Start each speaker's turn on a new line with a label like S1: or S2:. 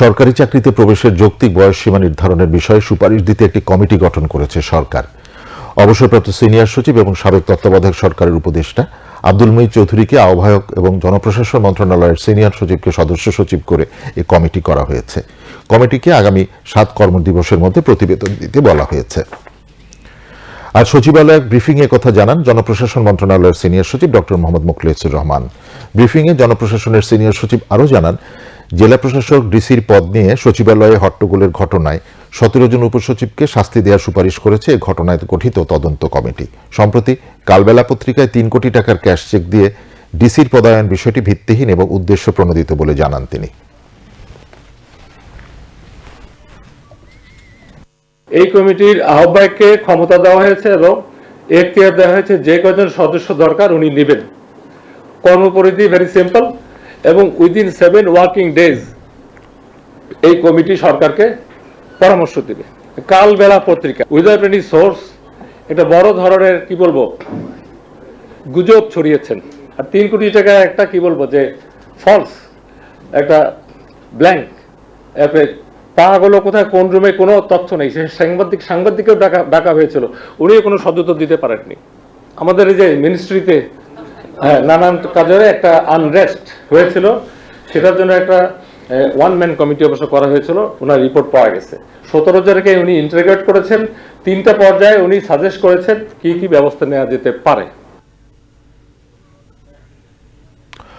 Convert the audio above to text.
S1: সরকারি চাকরিতে প্রবেশের যৌক্তিক বয়সসীমা নির্ধারণের বিষয়ে সুপারিশ দিতে একটি কমিটি গঠন করেছে সরকার। অবসরপ্রাপ্ত সিনিয়র সচিব এবং সাবেক তত্ত্বাবধায়ক সরকারের উপদেষ্টা আব্দুল মঈদ চৌধুরীকে আহ্বায়ক এবং জনপ্রশাসন মন্ত্রণালয়ের সিনিয়র সচিবকে সদস্য সচিব করে এই কমিটি করা হয়েছে। কমিটিকে আগামী সাত কর্মদিবসের মধ্যে প্রতিবেদন দিতে বলা হয়েছে। আর সচিবালয়ে ব্রিফিং এ কথা জানান জনপ্রশাসন মন্ত্রণালয়ের সিনিয়র সচিব ডক্টর মোহাম্মদ মুখলেসুর রহমান। ব্রিফিং এ জনপ্রশাসনের সিনিয়র সচিব আরও জানান জেলা প্রশাসক ডিসির পদ নিয়ে সচিবালয়ে হট্টগোলের ঘটনায় সতেরো জন উপসচিবকে শাস্তি দেওয়ার সুপারিশ করেছে ঘটনায় গঠিত তদন্ত কমিটি। সম্প্রতি কালবেলা পত্রিকায় তিন কোটি টাকার ক্যাশ চেক দিয়ে ডিসির পদায়ন বিষয়টি ভিত্তিহীন এবং উদ্দেশ্য প্রণোদিত বলে জানান তিনি।
S2: এই কমিটির আহ্বায়ককে ক্ষমতা দেওয়া হয়েছে এবং এখতিয়ার দেওয়া হয়েছে যে কজন সদস্য দরকার উনি নেবেন। কর্মপরিধি ভেরি সিম্পল এবং উইদিন সেভেন ওয়ার্কিং ডেজ এই কমিটি সরকারকে পরামর্শ দিবে। কালবেলা পত্রিকা উইদাউট এনি সোর্স এটা বড় ধরনের, কি বলব, গুজব ছড়িয়েছেন। আর তিন কোটি টাকা একটা, কি বলব, যে ফলস একটা ব্ল্যাঙ্ক এরপরে টাকাগুলো কোথায়, কোন রুমে কোনো তথ্য নেই। সে সাংবাদিক সাংবাদিককেও ডাকা ডাকা হয়েছিল। উনিও কোনো সদুত্তর দিতে পারেননি। আমাদের এই যে মিনিস্ট্রিতে হ্যাঁ নানান কাজের একটা আনরেস্ট হয়েছিল। সেটার জন্য একটা ওয়ান ম্যান কমিটি অবশ্য করা হয়েছিল, ওনার রিপোর্ট পাওয়া গেছে। সতেরো জনকে উনি ইন্টারগ্রেট করেছেন। তিনটা পর্যায়ে উনি সাজেস্ট করেছেন কি কি ব্যবস্থা নেওয়া যেতে পারে।